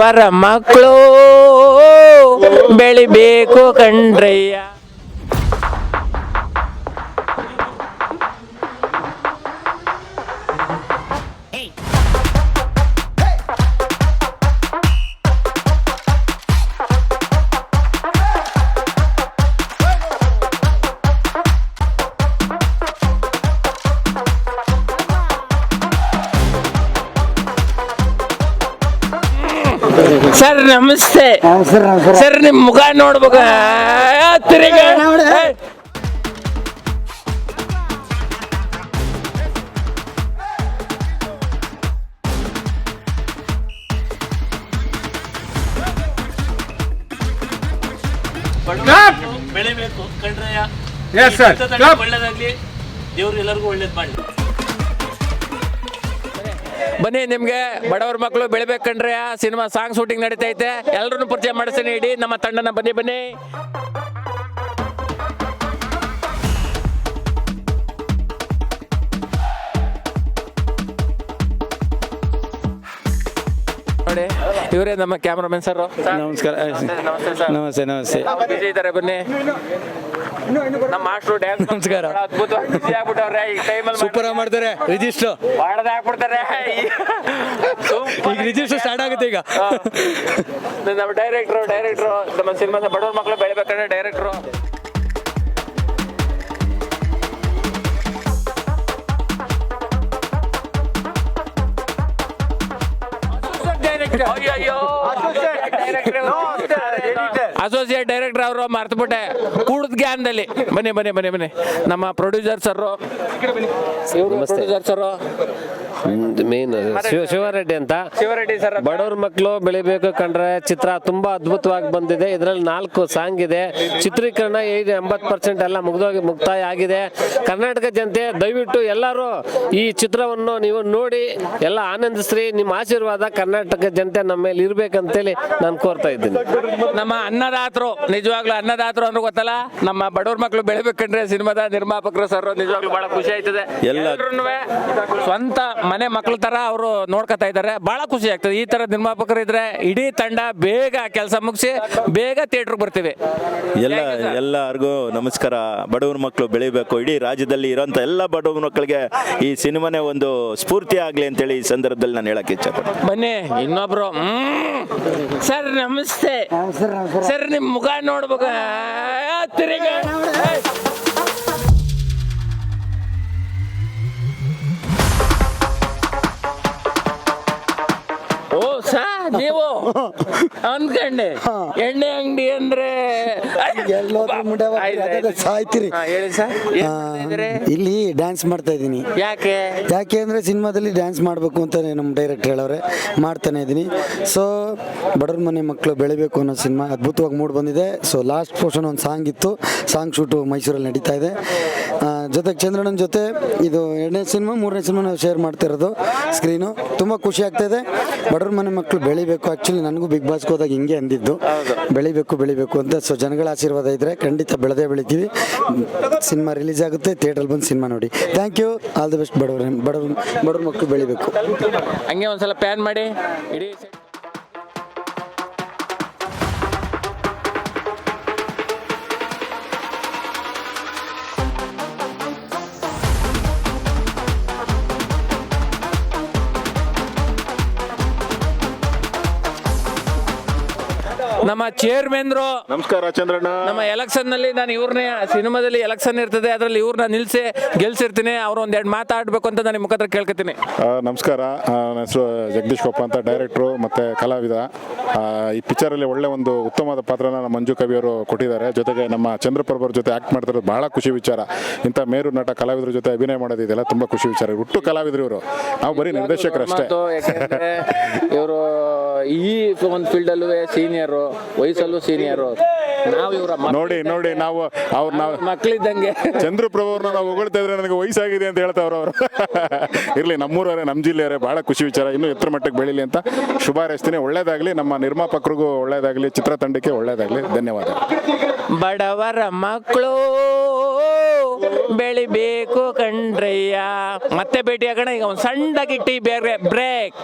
ಪರ ಮಕ್ಕಳು ಬೆಳಿಬೇಕು ಕಣ್ರಯ್ಯ. ಸರ್ ನಮಸ್ತೆ. ಸರ್ ನಿಮ್ ಮುಖ ನೋಡ್ಬೇಕ. ತಿರುಗ. ಬೆಳಿಬೇಕು. Stop. ಒಳ್ಳೇದಾಗ್ಲಿ. ದೇವ್ರು ಎಲ್ಲರಿಗೂ ಒಳ್ಳೇದ್ ಮಾಡಿ. ಬನ್ನಿ, ನಿಮ್ಗೆ ಬಡವ್ರ ಮಕ್ಕಳು ಬೆಳಿಬೇಕಂಡ್ರೆ ಸಿನಿಮಾ ಸಾಂಗ್ ಶೂಟಿಂಗ್ ನಡೀತೈತೆ. ಎಲ್ಲರನ್ನು ಪರಿಚಯ ಮಾಡಿಸ್ತೀನಿ. ಇಡೀ ನಮ್ಮ ತಂಡನ ಬನ್ನಿ ಬನ್ನಿ. ನೋಡಿ. ಇವರೇ ನಮ್ಮ ಕ್ಯಾಮ್ರಾಮನ್ ಸರ್ ನಮಸ್ಕಾರ ನಮಸ್ತೆ ಸರ್. ನಮಸ್ತೆ ನಮಸ್ತೆ. ಬಿಜಿ ಇದ್ದಾರೆ ಬನ್ನಿ. ನಮ್ಮ ಮಾಸ್ಟ್ರು ಡ್ಯಾನ್ಸ್ ನಮಸ್ಕಾರ. ಅದ್ಭುತವಾಗಿ ಬಿಸಿ ಆಗ್ಬಿಟ್ಟವ್ರೆ. ಈ ಟೈಮಲ್ಲಿ ಸೂಪರ್ ಆಗಿ ಮಾಡ್ತಾರೆ ರಿಜಿಸ್ಟರ್. ಮಾಡದೆ ಹಾಕ್ಬಿಡ್ತಾರೆ ಈಗ ರಿಜಿಸ್ಟರ್ ಸ್ಟಾರ್ಟ್ ಆಗುತ್ತೆ ಈಗ. ನಮ್ಮ ಡೈರೆಕ್ಟ್ರು ಡೈರೆಕ್ಟ್ರು ನಮ್ಮ ಸಿನಿಮಾ ಬಡವ್ರ ಮಕ್ಕಳು ಬೆಳಿಬೇಕಂದ್ರೆ ಡೈರೆಕ್ಟ್ರು ಅಸೋಸಿಯೇಟ್ ಡೈರೆಕ್ಟರ್ ಅವರು ಮರ್ತುಬಿಟ್ಟೆ. ಕೂಡದ ಜ್ಞಾನದಲ್ಲಿ ಬನ್ನಿ ಬನ್ನಿ ಬನ್ನಿ ಬನ್ನಿ. ನಮ್ಮ producer sir producer sir main Shiva Shivareddy ಅಂತ. ಶಿವರೆಡ್ಡಿ ಸರ್ ಬಡವ್ರ ಮಕ್ಕಳು ಬೆಳಿಬೇಕು ಕಂಡ್ರೆ ಚಿತ್ರ ತುಂಬಾ ಅದ್ಭುತವಾಗಿ ಬಂದಿದೆ. ಇದರಲ್ಲಿ ನಾಲ್ಕು ಸಾಂಗ್ ಇದೆ. ಚಿತ್ರೀಕರಣ ಏಜ್ ಎಂಬತ್ತು ಪರ್ಸೆಂಟ್ ಎಲ್ಲ ಮುಗ್ದೋಗಿ ಮುಕ್ತಾಯ ಆಗಿದೆ. ಕರ್ನಾಟಕ ಜನತೆ ದಯವಿಟ್ಟು ಎಲ್ಲರೂ ಈ ಚಿತ್ರವನ್ನು ನೀವು ನೋಡಿ ಎಲ್ಲ ಆನಂದಿಸ್ರಿ. ನಿಮ್ಮ ಆಶೀರ್ವಾದ ಕರ್ನಾಟಕ ಜನತೆ ನಮ್ಮ ಮೇಲೆ ಇರ್ಬೇಕಂತೇಳಿ ನಾನು ಕೋರ್ತಾ ಇದ್ದೀನಿ. ನಮ್ಮ ಅನ್ನದಾತರು ನಿಜವಾಗ್ಲೂ ಅನ್ನದಾತರು ಅಂದ್ರೆ ಗೊತ್ತಲ್ಲ? ನಮ್ಮ ಬಡವ್ರ ಮಕ್ಕಳು ಬೆಳಿಬೇಕಂದ್ರೆ ಸಿನಿಮಾದ ನಿರ್ಮಾಪಕರು ಸರ್ ನಿಜವಾಗ್ಲೂ ಬಹಳ ಖುಷಿ ಆಯ್ತದೆ. ಎಲ್ಲರೂ ಸ್ವಂತ ಮನೆ ಮಕ್ಕಳ ತರ ಅವರು ನೋಡ್ಕೊತಾ ಇದ್ದಾರೆ. ಬಹಳ ಖುಷಿ ಆಗ್ತದೆ. ಈ ತರ ನಿರ್ಮಾಪಕರು ಇದ್ರೆ ಇಡೀ ತಂಡ ಬೇಗ ಕೆಲಸ ಮುಗಿಸಿ ಬೇಗ ಥಿಯೇಟರ್ ಬರ್ತೀವಿ. ಎಲ್ಲ ಎಲ್ಲರಿಗೂ ನಮಸ್ಕಾರ. ಬಡವರ ಮಕ್ಕಳು ಬೆಳಿಬೇಕು. ಇಡೀ ರಾಜ್ಯದಲ್ಲಿ ಇರೋಂಥ ಎಲ್ಲ ಬಡವ್ರ ಮಕ್ಕಳಿಗೆ ಈ ಸಿನಿಮಾನೇ ಒಂದು ಸ್ಫೂರ್ತಿ ಆಗಲಿ ಅಂತೇಳಿ ಈ ಸಂದರ್ಭದಲ್ಲಿ ನಾನು ಹೇಳಕ್ಕೆ ಇಷ್ಟಪಡ್ತೀನಿ ಬನ್ನಿ ಇನ್ನೊಬ್ರು. ಹ್ಮ್. ಸರ್ ನಮಸ್ತೆ. ಸರ್ ನಿಮ್ ಮುಖ ನೋಡ್ಬೇಕು. ತಿರುಗ. ಓ ಸಾ ನೀವು ಅನ್ಕಂಡೆ. ಎಣ್ಣೆ ಅಂಗಡಿ ಅಂದ್ರೆ ಸಾಯ್ತಿರಿ. ಹೇಳಿ ಸರ್? ಇಲ್ಲಿ ಡ್ಯಾನ್ಸ್ ಮಾಡ್ತಾ ಇದ್ದೀನಿ. ಯಾಕೆ? ಯಾಕೆ ಅಂದ್ರೆ ಸಿನಿಮಾದಲ್ಲಿ ಡ್ಯಾನ್ಸ್ ಮಾಡಬೇಕು ಅಂತ ನಮ್ಮ ಡೈರೆಕ್ಟರ್ ಹೇಳವ್ರೆ. ಮಾಡ್ತಾನೆ ಇದ್ದೀನಿ. ಸೊ ಬಡವ್ರ ಮನೆ ಮಕ್ಕಳು ಬೆಳಿಬೇಕು ಅನ್ನೋ ಸಿನಿಮಾ ಅದ್ಭುತವಾಗಿ ಮೂಡ್ ಬಂದಿದೆ. ಸೊ ಲಾಸ್ಟ್ ಪೋರ್ಷನ್ ಒಂದು ಸಾಂಗ್ ಇತ್ತು. ಸಾಂಗ್ ಶೂಟು ಮೈಸೂರಲ್ಲಿ ನಡೀತಾ ಇದೆ. ಜೊತೆಗೆ ಚಂದ್ರಣ್ಣನ ಜೊತೆ ಇದು ಎರಡನೇ ಸಿನಿಮಾ ಮೂರನೇ ಸಿನಿಮಾ ನಾವು ಶೇರ್ ಮಾಡ್ತಿರೋದು ಸ್ಕ್ರೀನು ತುಂಬ ಖುಷಿ ಆಗ್ತಾ ಇದೆ ಬಡವ್ರ ಮನೆ ಮಕ್ಕಳು ಬೆಳಿಬೇಕು. ಆ್ಯಕ್ಚುಲಿ ನನಗೂ ಬಿಗ್ ಬಾಸ್ಗೆ ಹೋದಾಗ ಹಿಂಗೆ ಅಂದಿದ್ದು. ಬೆಳಿಬೇಕು ಬೆಳಿಬೇಕು ಅಂತ ಸೊ ಜನಗಳ ಆಶೀರ್ವಾದ ಇದ್ದರೆ ಖಂಡಿತ ಬೆಳೆದೇ ಬೆಳಿತೀವಿ. ಸಿನಿಮಾ ರಿಲೀಸ್ ಆಗುತ್ತೆ. ಥಿಯೇಟ್ರಲ್ಲಿ ಬಂದು ಸಿನಿಮಾ ನೋಡಿ. Thank you all the best ಬಡವ್ರ ಬಡವ್ರ ಬಡವ್ರ ಮಕ್ಕಳು ಬೆಳಿಬೇಕು. ಹಂಗೆ ಒಂದ್ಸಲ ಪ್ಯಾನ್ ಮಾಡಿ. ಇಡೀ ನಮ್ಮ ಚೇರ್ಮನ್ರು ನಮಸ್ಕಾರ ಚಂದ್ರಣ್ಣ. ನಮ್ಮ ಎಲೆಕ್ಷನ್ನಲ್ಲಿ ನಾನು ಇವ್ರನ್ನೇ ಸಿನಿಮಾದಲ್ಲಿ ಎಲೆಕ್ಷನ್ ಇರ್ತದೆ ಅದರಲ್ಲಿ ಇವ್ರನ್ನ ನಿಲ್ಸಿ ಗೆಲ್ಸಿರ್ತೀನಿ ಅವ್ರು ಒಂದೆರಡು ಮಾತಾಡ್ಬೇಕು ಅಂತ ನಾನು ಮುಖತ್ರ ಕೇಳ್ಕೊತೀನಿ. ನಮಸ್ಕಾರ. ನನ್ನ ಹೆಸರು ಜಗದೀಶ್ ಕೊಪ್ಪ ಅಂತ ಡೈರೆಕ್ಟ್ರು ಮತ್ತೆ ಕಲಾವಿದ. ಆ, ಈ ಪಿಕ್ಚರಲ್ಲಿ ಒಳ್ಳೆ ಒಂದು ಉತ್ತಮವಾದ ಪಾತ್ರನ ಮಂಜು ಮಂಜು ಕವಿಯವರು ಕೊಟ್ಟಿದ್ದಾರೆ. ಜೊತೆಗೆ ನಮ್ಮ ಚಂದ್ರಪ್ರಭರ್ ಜೊತೆ ಆ್ಯಕ್ಟ್ ಮಾಡ್ತಿರೋದು ಬಹಳ ಖುಷಿ ವಿಚಾರ. ಇಂಥ ಮೇರು ನಟ ಕಲಾವಿದರ ಜೊತೆ ಅಭಿನಯ ಮಾಡೋದು ಇದೆಲ್ಲ ತುಂಬ ಖುಷಿ ವಿಚಾರ. ಹುಟ್ಟು ಕಲಾವಿದರು ಇವರು. ನಾವು ಬರೀ ನಿರ್ದೇಶಕರಷ್ಟೇ. ಇವರು ಈ ಒಂದು ಫೀಲ್ಡ್ ಅಲ್ಲೂ ಸೀನಿಯರು ವಯಸ್ಸಲ್ಲೂ ಸೀನಿಯರು ನಾವು ಇವರ ನೋಡಿ ನೋಡಿ ನಾವು ಅವ್ರ ನಾವು ಮಕ್ಕಳಿದ್ದಂಗೆ ಚಂದ್ರಪ್ರಭವ್ರನ್ನ ನಾವು ಹೊಗಳ್ತಾ ಇದ್ರೆ ನನಗೆ ವಯಸ್ಸಾಗಿದೆ ಅಂತ ಹೇಳ್ತಾವ್ರು ಅವರು. ಇರಲಿ ನಮ್ಮೂರವರೇ ನಮ್ಮ ಜಿಲ್ಲೆಯವರೇ ಬಹಳ ಖುಷಿ ವಿಚಾರ. ಇನ್ನು ಎತ್ತರ ಮಟ್ಟಕ್ಕೆ ಬೆಳೀಲಿ ಅಂತ ಶುಭಾರೈಸ್ತೀನಿ. ಒಳ್ಳೇದಾಗ್ಲಿ ಒಳ್ಳೇದಾಗಲಿ ನಮ್ಮ ನಿರ್ಮಾಪಕರಿಗೂ ಒಳ್ಳೇದಾಗಲಿ ಚಿತ್ರತಂಡಕ್ಕೆ ಒಳ್ಳೇದಾಗಲಿ. ಧನ್ಯವಾದ. ಬಡವರ ಮಕ್ಕಳು ಬೆಳಿಬೇಕು ಕಣ್ರಯ್ಯ. ಮತ್ತೆ ಭೇಟಿ ಆಗೋಣ ಈಗ ಒಂದು ಸಣ್ಣ ಟೀ ಬೇರೆ ಬ್ರೇಕ್.